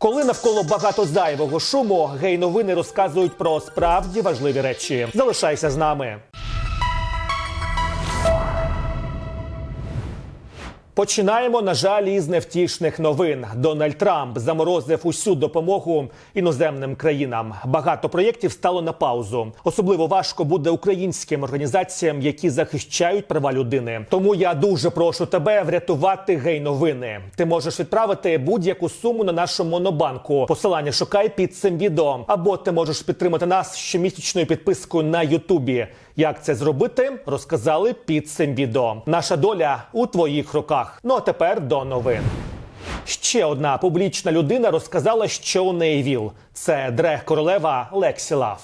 Коли навколо багато зайвого шуму, гей-новини розказують про справді важливі речі. Залишайся з нами. Починаємо, на жаль, із невтішних новин. Дональд Трамп заморозив усю допомогу іноземним країнам. Багато проєктів стало на паузу. Особливо важко буде українським організаціям, які захищають права людини. Тому я дуже прошу тебе врятувати гей-новини. Ти можеш відправити будь-яку суму на нашу монобанку. Посилання шукай під цим відео. Або ти можеш підтримати нас щомісячною підпискою на Ютубі. Як це зробити, розказали під цим відео. Наша доля у твоїх руках. Ну а тепер до новин. Ще одна публічна людина розказала, що у неї віл. Це дрех королева Лексі Лав.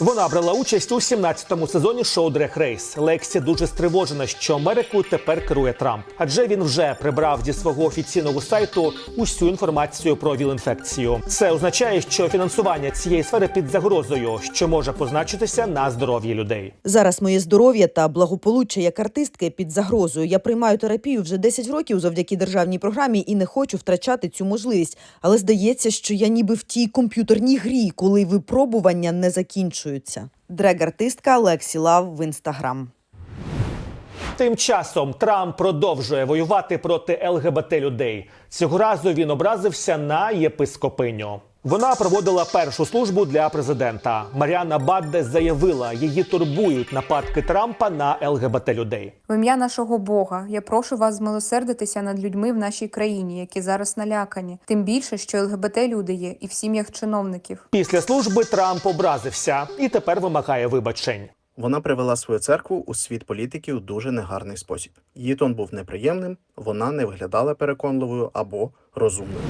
Вона брала участь у 17-му сезоні шоу Дрег Рейс. Лексі дуже стривожена, що Америкою тепер керує Трамп, адже він вже прибрав зі свого офіційного сайту усю інформацію про віл-інфекцію. Це означає, що фінансування цієї сфери під загрозою, що може позначитися на здоров'ї людей. Зараз моє здоров'я та благополуччя як артистки під загрозою. Я приймаю терапію вже 10 років завдяки державній програмі і не хочу втрачати цю можливість. Але здається, що я ніби в тій комп'ютерній грі, коли випробування не закінчуються. Дрег-артистка Лексі Лав в інстаграм. Тим часом Трамп продовжує воювати проти ЛГБТ людей. Цього разу він образився на єпископиню. Вона проводила першу службу для президента. Маріана Бадде заявила, її турбують нападки Трампа на ЛГБТ людей. В ім'я нашого Бога я прошу вас змилосердитися над людьми в нашій країні, які зараз налякані. Тим більше, що ЛГБТ люди є і в сім'ях чиновників. Після служби Трамп образився і тепер вимагає вибачень. Вона привела свою церкву у світ політики у дуже негарний спосіб. Її тон був неприємним, вона не виглядала переконливою або розумною.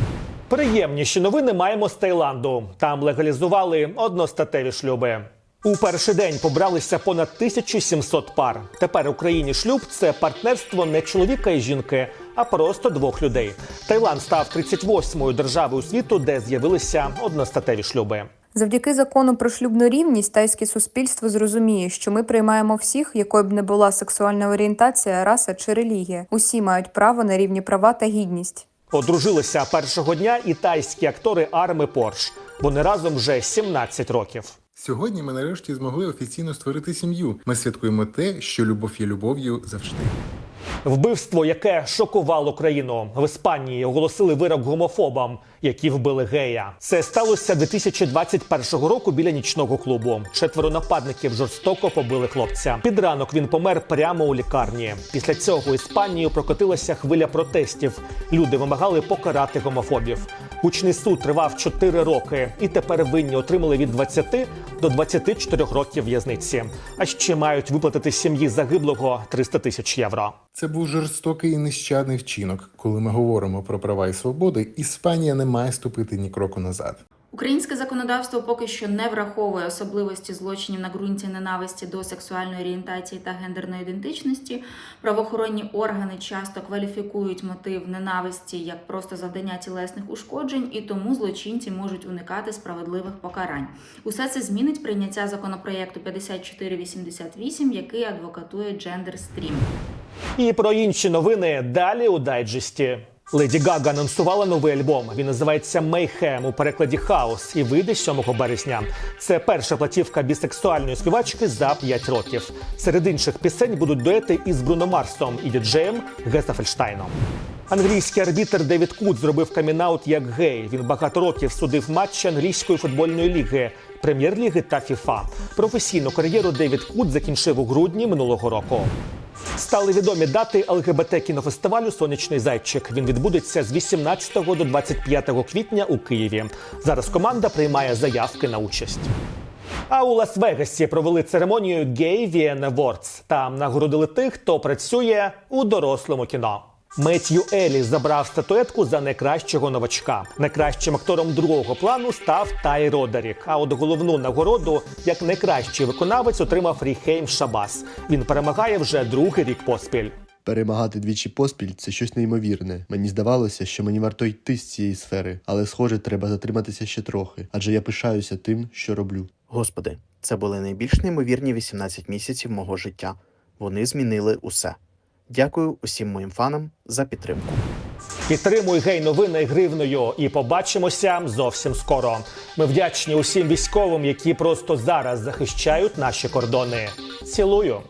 Приємніші новини маємо з Таїланду. Там легалізували одностатеві шлюби. У перший день побралися понад 1700 пар. Тепер Україні шлюб це партнерство не чоловіка і жінки, а просто двох людей. Таїланд став 38-ю державою світу, де з'явилися одностатеві шлюби. Завдяки закону про шлюбну рівність тайське суспільство зрозуміє, що ми приймаємо всіх, якою б не була сексуальна орієнтація, раса чи релігія. Усі мають право на рівні права та гідність. Одружилися першого дня і тайські актори Арми Порш. Вони разом вже 17 років. Сьогодні ми нарешті змогли офіційно створити сім'ю. Ми святкуємо те, що любов є любов'ю завжди. Вбивство, яке шокувало країну в Іспанії, оголосили вирок гомофобам, які вбили гея. Це сталося 2021 року біля нічного клубу. Четверо нападників жорстоко побили хлопця. Під ранок він помер прямо у лікарні. Після цього Іспанією прокотилася хвиля протестів. Люди вимагали покарати гомофобів. Гучний суд тривав 4 роки, і тепер винні отримали від 20 до 24 років в'язниці. А ще мають виплатити сім'ї загиблого 300 тисяч євро. Це був жорстокий і нещадний вчинок. Коли ми говоримо про права і свободи, Іспанія не має ступити ні кроку назад. Українське законодавство поки що не враховує особливості злочинів на ґрунті ненависті до сексуальної орієнтації та гендерної ідентичності. Правоохоронні органи часто кваліфікують мотив ненависті як просто завдання тілесних ушкоджень, і тому злочинці можуть уникати справедливих покарань. Усе це змінить прийняття законопроєкту 5488, який адвокатує Gender Stream. І про інші новини далі у дайджесті. Леді Гага анонсувала новий альбом. Він називається Мейхем у перекладі Хаос і вийде 7 березня. Це перша платівка бісексуальної співачки за 5 років. Серед інших пісень будуть дуети із Бруно Марсом і діджеєм Геса Фельштайном. Англійський арбітр Девід Кут зробив камінаут як гей. Він багато років судив матчі англійської футбольної ліги, прем'єр-ліги та ФІФА. Професійну кар'єру Девід Кут закінчив у грудні минулого року. Стали відомі дати ЛГБТ кінофестивалю Сонячний зайчик. Він відбудеться з 18 до 25 квітня у Києві. Зараз команда приймає заявки на участь. А у Лас-Вегасі провели церемонію Gay VN Awards. Там нагородили тих, хто працює у дорослому кіно. Меттью Елі забрав статуетку за найкращого новачка. Найкращим актором другого плану став Тай Родерік. А от головну нагороду як найкращий виконавець отримав Ріхейм Шабас. Він перемагає вже другий рік поспіль. Перемагати двічі поспіль це щось неймовірне. Мені здавалося, що мені варто йти з цієї сфери, але схоже, треба затриматися ще трохи, адже я пишаюся тим, що роблю. Господи, це були найбільш неймовірні 18 місяців мого життя. Вони змінили усе. Дякую усім моїм фанам за підтримку. Підтримуй гей новини гривною і побачимося зовсім скоро. Ми вдячні усім військовим, які просто зараз захищають наші кордони. Цілую.